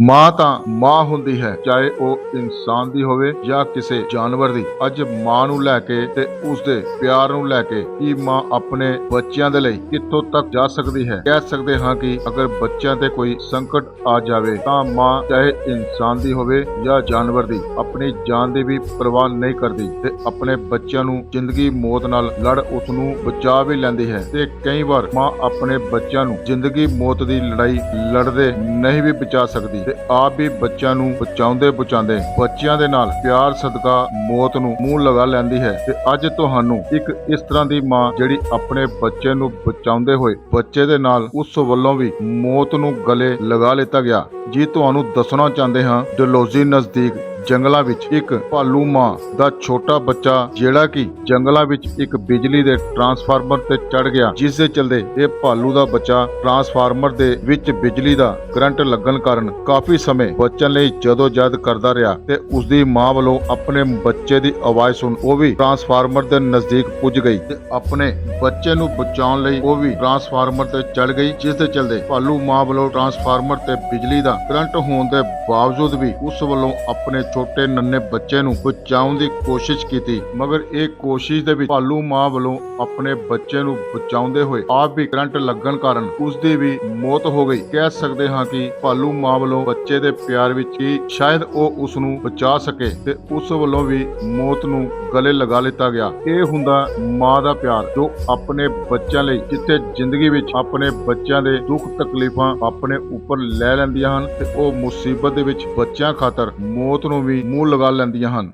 ਮਾਂ ਤਾਂ ਮਾਂ ਹੁੰਦੀ ਹੈ, ਚਾਹੇ ਉਹ ਇਨਸਾਨ ਦੀ ਹੋਵੇ ਜਾਂ ਕਿਸੇ ਜਾਨਵਰ ਦੀ। ਅੱਜ ਮਾਂ ਨੂੰ ਲੈ ਕੇ ਤੇ ਉਸਦੇ ਪਿਆਰ ਨੂੰ ਲੈ ਕੇ ਕੀ ਮਾਂ ਆਪਣੇ ਬੱਚਿਆਂ ਦੇ ਲਈ ਕਿੱਥੋਂ ਤੱਕ ਜਾ ਸਕਦੀ ਹੈ? ਕਹਿ ਸਕਦੇ ਹਾਂ ਕਿ ਅਗਰ ਬੱਚਿਆਂ ਤੇ ਕੋਈ ਸੰਕਟ ਆ ਜਾਵੇ, ਤਾਂ ਮਾਂ ਚਾਹੇ ਇਨਸਾਨ ਦੀ ਹੋਵੇ ਜਾਂ ਜਾਨਵਰ ਦੀ, ਆਪਣੀ ਜਾਨ ਦੀ ਵੀ ਪਰਵਾਹ ਨਹੀਂ ਕਰਦੀ ਤੇ ਆਪਣੇ ਬੱਚਿਆਂ ਨੂੰ ਜ਼ਿੰਦਗੀ ਮੌਤ ਨਾਲ ਲੜ ਉਸ ਨੂੰ ਬਚਾ ਵੀ ਲੈਂਦੀ ਹੈ। ਤੇ ਕਈ ਵਾਰ ਮਾਂ ਆਪਣੇ ਬੱਚਿਆਂ ਨੂੰ ਜ਼ਿੰਦਗੀ ਮੌਤ ਦੀ ਲੜਾਈ ਲੜਦੇ ਨਹੀਂ ਵੀ ਬਚਾ ਸਕਦੀ। ਤੇ ਆਪ ਵੀ ਬੱਚਿਆਂ ਨੂੰ ਬਚਾਉਂਦੇ ਬਚਾਉਂਦੇ ਬੱਚਿਆਂ ਦੇ ਨਾਲ ਪਿਆਰ, ਸਦਕਾ, ਮੌਤ ਨੂੰ ਮੂੰਹ ਲਗਾ ਲੈਂਦੀ ਹੈ ਤੇ ਅੱਜ ਤੁਹਾਨੂੰ ਇੱਕ ਇਸ ਤਰ੍ਹਾਂ ਦੀ ਮਾਂ ਜਿਹੜੀ ਆਪਣੇ ਬੱਚੇ ਨੂੰ ਬਚਾਉਂਦੇ ਹੋਏ ਬੱਚੇ ਦੇ ਨਾਲ ਉਸ ਵੱਲੋਂ ਵੀ ਮੌਤ ਨੂੰ ਗਲੇ ਲਗਾ ਲਿੱਤਾ ਗਿਆ। ਜੀ, ਤੁਹਾਨੂੰ ਦੱਸਣਾ ਚਾਹੁੰਦੇ ਹਾਂ ਡਲੋਜ਼ੀ ਨਜ਼ਦੀਕ ਜੰਗਲਾਂ ਵਿੱਚ ਇੱਕ ਭਾਲੂ ਮਾਂ ਦਾ ਛੋਟਾ ਬੱਚਾ, ਜਿਹੜਾ ਕਿ ਜੰਗਲਾਂ ਵਿੱਚ ਇੱਕ ਬਿਜਲੀ ਦੇ ਟਰਾਂਸਫਾਰਮਰ ਤੇ ਚੜ ਗਿਆ, ਜਿਸ ਦੇ ਚਲਦੇ ਇਹ ਭਾਲੂ ਦਾ ਬੱਚਾ ਟਰਾਂਸਫਾਰਮਰ ਦੇ ਵਿੱਚ ਬਿਜਲੀ ਦਾ ਕਰੰਟ ਲੱਗਣ ਕਾਰਨ ਕਾਫੀ ਸਮੇਂ ਬਚਣ ਲਈ ਜਦੋਂ ਜਦ ਕਰਦਾ ਰਿਹਾ ਤੇ ਉਸ ਦੀ ਮਾਂ ਵੱਲੋਂ ਆਪਣੇ ਬੱਚੇ ਦੀ ਆਵਾਜ਼ ਸੁਣ ਉਹ ਵੀ ਟਰਾਂਸਫਾਰਮਰ ਦੇ ਨਜ਼ਦੀਕ ਪੁੱਜ ਗਈ ਤੇ ਆਪਣੇ ਬੱਚੇ ਨੂੰ ਬਚਾਉਣ ਲਈ ਉਹ ਵੀ ਟਰਾਂਸਫਾਰਮਰ ਤੇ ਚੜ ਗਈ, ਜਿਸ ਦੇ ਚਲਦੇ ਭਾਲੂ ਮਾਂ ਵੱਲੋਂ ਟਰਾਂਸਫਾਰਮਰ ਤੇ ਬਿਜਲੀ ਦਾ ਕਰੰਟ ਹੋਣ ਦੇ ਬਾਵਜੂਦ ਵੀ ਉਸ ਵੱਲੋਂ ਆਪਣੇ ਛੋਟੇ ਨੰਨੇ ਬੱਚੇ ਨੂੰ ਬਚਾਉਣ ਦੀ ਕੋਸ਼ਿਸ਼ ਕੀਤੀ, ਮਗਰ ਇਹ ਕੋਸ਼ਿਸ਼ ਦੇ ਵਿੱਚ ਭਾਲੂ ਮਾਂ ਵੱਲੋਂ ਆਪਣੇ ਬੱਚੇ ਨੂੰ ਬਚਾਉਂਦੇ ਹੋਏ ਆਪ ਵੀ ਕਰੰਟ ਲੱਗਣ ਕਾਰਨ ਉਸ ਦੀ ਵੀ ਮੌਤ ਹੋ ਗਈ। ਕਹਿ ਸਕਦੇ ਹਾਂ ਕਿ ਭਾਲੂ ਮਾਂ ਵੱਲੋਂ ਬੱਚੇ ਦੇ ਪਿਆਰ ਵਿੱਚ ਹੀ ਸ਼ਾਇਦ ਉਹ ਉਸ ਨੂੰ ਬਚਾ ਸਕੇ ਤੇ ਉਸ ਵੱਲੋਂ ਵੀ ਮੌਤ ਨੂੰ ਗਲੇ ਲਗਾ ਲਿੱਤਾ ਗਿਆ। ਇਹ ਹੁੰਦਾ ਮਾਂ ਦਾ ਪਿਆਰ, ਜੋ ਆਪਣੇ ਬੱਚਿਆਂ ਲਈ ਜਿੱਥੇ ਜ਼ਿੰਦਗੀ ਵਿੱਚ ਆਪਣੇ ਬੱਚਿਆਂ ਦੇ ਦੁੱਖ ਤਕਲੀਫਾਂ ਆਪਣੇ ਉੱਪਰ ਲੈ ਲੈਂਦੀਆਂ ਹਨ ਤੇ ਉਹ ਮੁਸੀਬਤ ਦੇ ਵਿੱਚ ਬੱਚਿਆਂ ਖਾਤਰ ਮੌਤ ਨੂੰ ਵੀ ਮੂੰਹ ਲਗਾ ਲੈਂਦੀਆਂ ਹਨ।